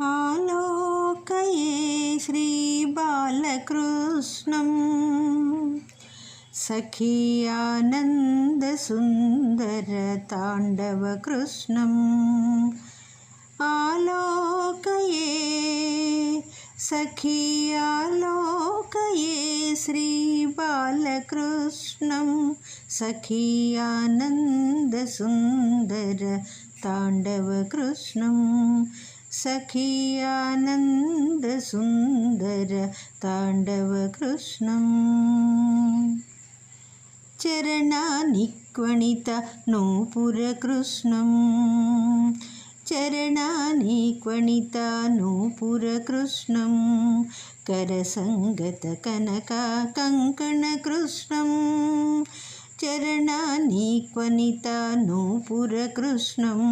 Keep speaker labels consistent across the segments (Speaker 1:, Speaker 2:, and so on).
Speaker 1: आलोकये श्रीबालकृष्णं। सखी आनन्दसुन्दरताण्डवकृष्णम् आलोकये सखी आलोकये श्रीबालकृष्णं। सखी आनन्दसुन्दरताण्डवकृष्णं। सखी सखीयानन्दसुन्दर ताण्डवकृष्णम्। चरणानिक्वणित नूपुरकृष्णं चरणानि क्वणिता नूपुरकृष्णं करसङ्गतकनकाकङ्कणकृष्णम् చరణాని చరణానీక్వనితాను పురకృష్ణం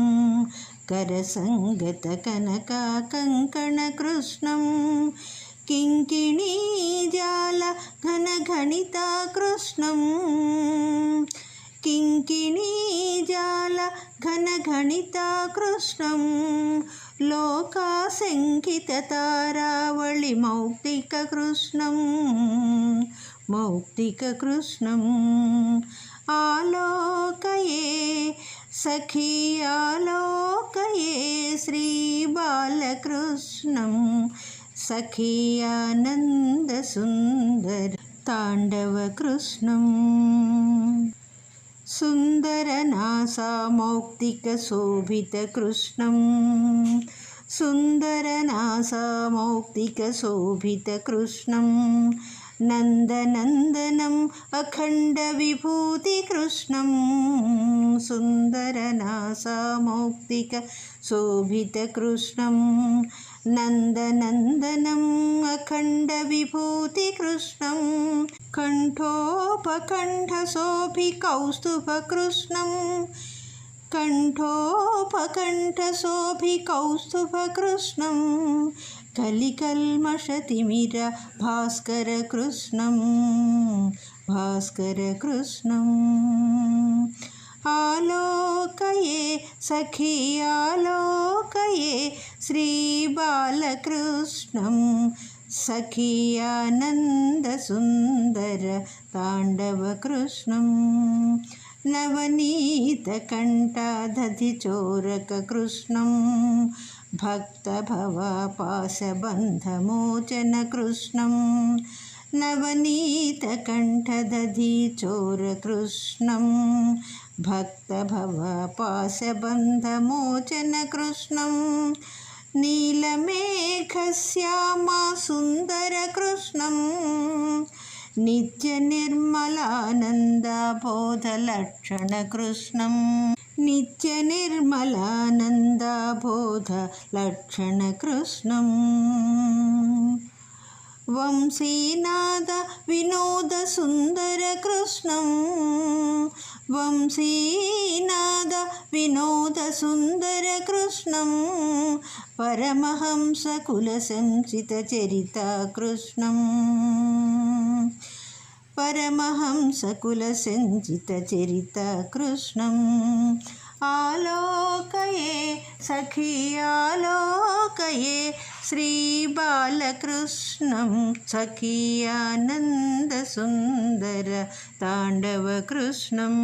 Speaker 1: కరసంగత కనక కంకణ కృష్ణం. కింకిణీ జాల ఘన గణిత కృష్ణం. కింకిణీ జాల కనకా కంకణకృష్ణం కింకిణీజాల ఘనఘణితాకృష్ణం తారావళి మౌక్తిక కృష్ణం. മൗക്തികൃഷ്ണം ആലോകയേ സഖിയാലോകയേ ശ്രീബാലകൃഷ്ണം സഖിയാനന്ദസുന്ദര താണ്ഡവകൃഷ്ണം. സുന്ദരനാസാമൗക്തികശോഭിതകൃഷ്ണം. സുന്ദരനാസാമൗക്തികശോഭിതകൃഷ്ണം. नन्दनन्दनम् अखण्डविभूतिकृष्णं सुन्दरनासामौक्तिकशोभितकृष्णं नन्दनन्दनम् अखण्डविभूतिकृष्णं कण्ठोपकण्ठशोभिकौस्तुभकृष्णं कण्ठोपकण्ठशोभिकौस्तुभकृष्णं కలికల్మషతిమిర భాస్కర కృష్ణం భాస్కర కృష్ణం. ఆలోకయే సఖీ ఆలోకయే శ్రీ బాలకృష్ణం. సఖీయానందసుందర తాండవకృష్ణం నవనీతకంఠాధతి చోరకృష్ణం भक्तभवपाशबन्धमोचनकृष्णं नवनीतकण्ठदधिचोरकृष्णं भक्तभवपाशबन्धमोचनकृष्णं नीलमेघश्यामा నిత్య నిర్మలానందబోధ లక్షణకృష్ణం వంశీనాద వినోద సుందర కృష్ణం. వంశీనాద వినోద సుందర కృష్ణం. పరమహంస కులసంచిత చరిత కృష్ణం. परमहंसकुलसञ्चितचरित कृष्णम् आलोकये सखियालोकये श्रीबालकृष्णं सखियानन्दसुन्दर ताण्डवकृष्णम्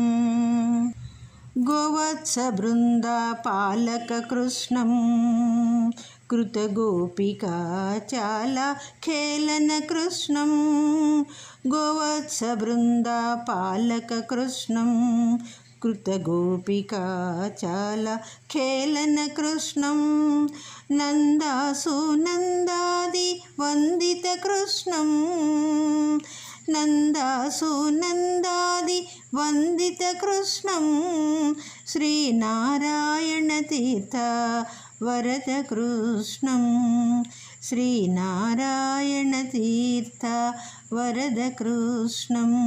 Speaker 1: गोवत्सबृन्दापालककृष्णं कृतगोपिकाचालखेलनकृष्णं गोवत्सबृन्दापालककृष्णं कृतगोपिकाचालखेलनकृष्णं नन्दासुनन्दादि वन्दितकृष्णं नन्दासुनन्दादि वन्दितकृष्णं श्रीनारायणतीर्थ वरदकृष्णं श्रीनारायणतीर्थ वरदकृष्णम्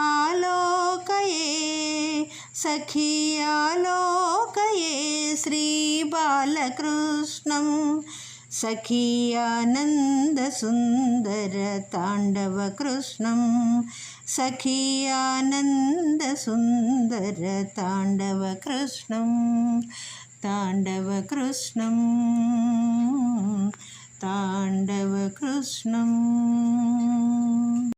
Speaker 1: आलोकये सखी आलोकये श्रीबालकृष्णं സഖിയാനന്ദസുന്ദര താണ്ഡവ കൃഷ്ണം സഖിയാനന്ദസുന്ദര താണ്ഡവ കൃഷ്ണം താണ്ഡവ കൃഷ്ണം താണ്ഡവ കൃഷ്ണം